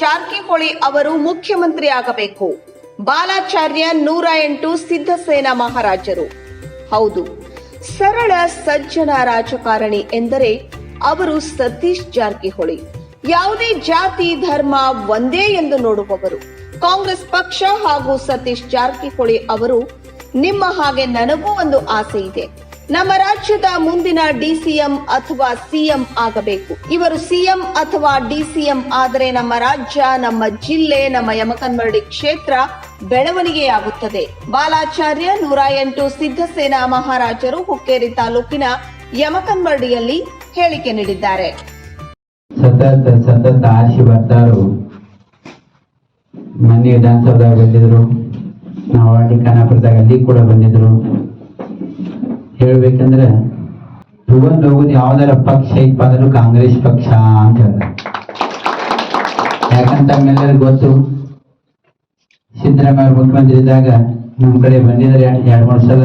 ಜಾರಕಿಹೊಳಿ ಅವರು ಮುಖ್ಯಮಂತ್ರಿ ಆಗಬೇಕು. ಬಾಲಾಚಾರ್ಯ ನೂರ ಎಂಟು ಸಿದ್ಧಸೇನಾ ಮಹಾರಾಜರು. ಹೌದು, ಸರಳ ಸಜ್ಜನ ರಾಜಕಾರಣಿ ಎಂದರೆ ಅವರು ಸತೀಶ್ ಜಾರಕಿಹೊಳಿ. ಯಾವುದೇ ಜಾತಿ, ಧರ್ಮ ಒಂದೇ ಎಂದು ನೋಡುವವರು. ಕಾಂಗ್ರೆಸ್ ಪಕ್ಷ ಹಾಗೂ ಸತೀಶ್ ಜಾರಕಿಹೊಳಿ ಅವರು ನಿಮ್ಮ ಹಾಗೆ ನನಗೂ ಒಂದು ಆಸೆ ಇದೆ. ನಮ್ಮ ರಾಜ್ಯದ ಮುಂದಿನ ಡಿಸಿಎಂ ಅಥವಾ ಸಿಎಂ ಆಗಬೇಕು. ಇವರು ಸಿಎಂ ಅಥವಾ ಡಿಸಿಎಂ ಆದರೆ ನಮ್ಮ ರಾಜ್ಯ, ನಮ್ಮ ಜಿಲ್ಲೆ, ನಮ್ಮ ಯಮಕನ್ಮರಡಿ ಕ್ಷೇತ್ರ ಬೆಳವಣಿಗೆಯಾಗುತ್ತದೆ. ಬಾಲಾಚಾರ್ಯ ನೂರ ಎಂಟು ಸಿದ್ಧಸೇನಾ ಮಹಾರಾಜರು ಹುಕ್ಕೇರಿ ತಾಲೂಕಿನ ಯಮಕನ್ಮರಡಿಯಲ್ಲಿ ಹೇಳಿಕೆ ನೀಡಿದ್ದಾರೆ. ಸತತ ಸತತ ಆಶಿ ಬರ್ತಾರು. ವಿಧಾನಸೌಧದಾಗ ಬಂದಿದ್ರು. ನಾವು ಖಾನಾಪುರದಾಗ ಅಲ್ಲಿ ಕೂಡ ಬಂದಿದ್ರು. ಹೇಳ್ಬೇಕಂದ್ರೆ ತಗೊಂಡ್ ಹೋಗುದು ಯಾವ್ದಾರ ಪಕ್ಷ ಇಪ್ಪಾದ್ರೂ ಕಾಂಗ್ರೆಸ್ ಪಕ್ಷ ಅಂತ ಹೇಳ್ತಾರೆ. ಯಾಕಂತ ತಮ್ಮೆಲ್ಲರಿಗೂ ಗೊತ್ತು, ಸಿದ್ದರಾಮಯ್ಯ ಮುಖ್ಯಮಂತ್ರಿ ಇದ್ದಾಗ ನಮ್ಮ ಕಡೆ ಬಂದಿದ್ದಾರೆ ಎರಡು, ಮೂರು ಸಲ.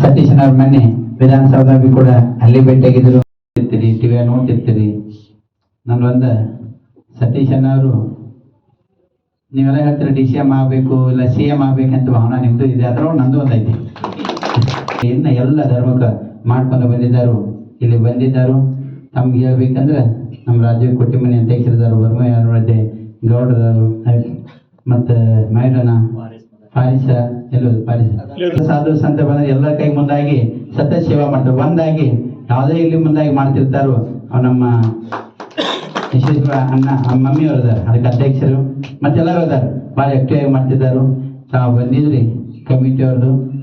ಸತೀಶನವ್ರ ಮನೆ ವಿಧಾನಸೌಧ ಕೂಡ ಅಲ್ಲಿ ಭೇಟಿಯಾಗಿದ್ರು ಇರ್ತೀರಿ ಟಿವಿ ನೋಡ್ತಿರ್ತೀರಿ. ನನ್ನೊಂದ ಸತೀಶನವರು ನೀವೆಲ್ಲ ಹೇಳ್ತೀರ ಡಿ ಸಿ ಎಂ ಆಗ್ಬೇಕು ಇಲ್ಲ ಸಿ ಎಂ ಆಗ್ಬೇಕಂತ ಭಾವನಾ ನಿಮ್ದು ಇದೆ. ಅದ್ರ ನಂದು ಒಂದೈತಿ. ಇನ್ನ ಎಲ್ಲ ಧರ್ಮಕ್ಕೆ ಮಾಡ್ಕೊಂಡು ಬಂದಿದ್ದಾರು. ಇಲ್ಲಿ ಬಂದಿದ್ದಾರು. ತಮ್ಗೆ ಹೇಳ್ಬೇಕಂದ್ರೆ ನಮ್ಮ ರಾಜೀವ್ ಕೊಟ್ಟಿಮನಿ ವರ್ಮ ವರ್ಮಯ್ಯ ಗೌಡರು ಮತ್ತೆ ಮೈಡನ ಪಾರಿಸ ಎಲ್ಲ ಪಾರಿಸ ಸಾಧು ಸಂತ ಬಂದ್ರೆ ಎಲ್ಲ ಕೈ ಮುಂದಾಗಿ ಸತ್ಯ ಸೇವಾ ಮಾಡ್ತಾರೆ. ಒಂದಾಗಿ ಯಾವುದೇ ಇಲ್ಲಿ ಮುಂದಾಗಿ ಮಾಡ್ತಿರ್ತಾರೋ ಅವ್ ನಮ್ಮ ಯಶಸ್ವ ಅಣ್ಣ ಮಮ್ಮಿ ಅವ್ರು ಅದಾರ ಅದಕ್ಕೆ ಅಧ್ಯಕ್ಷರು. ಮತ್ತೆಲ್ಲರೂ ಅದಾರ ಭಾಳ ಆಕ್ಟಿವ್ ಆಗಿ ಮಾಡ್ತಿದ್ದಾರು. ತಾವು ಬಂದಿದ್ರಿ ಕಮಿಟಿ ಅವ್ರದ್ದು.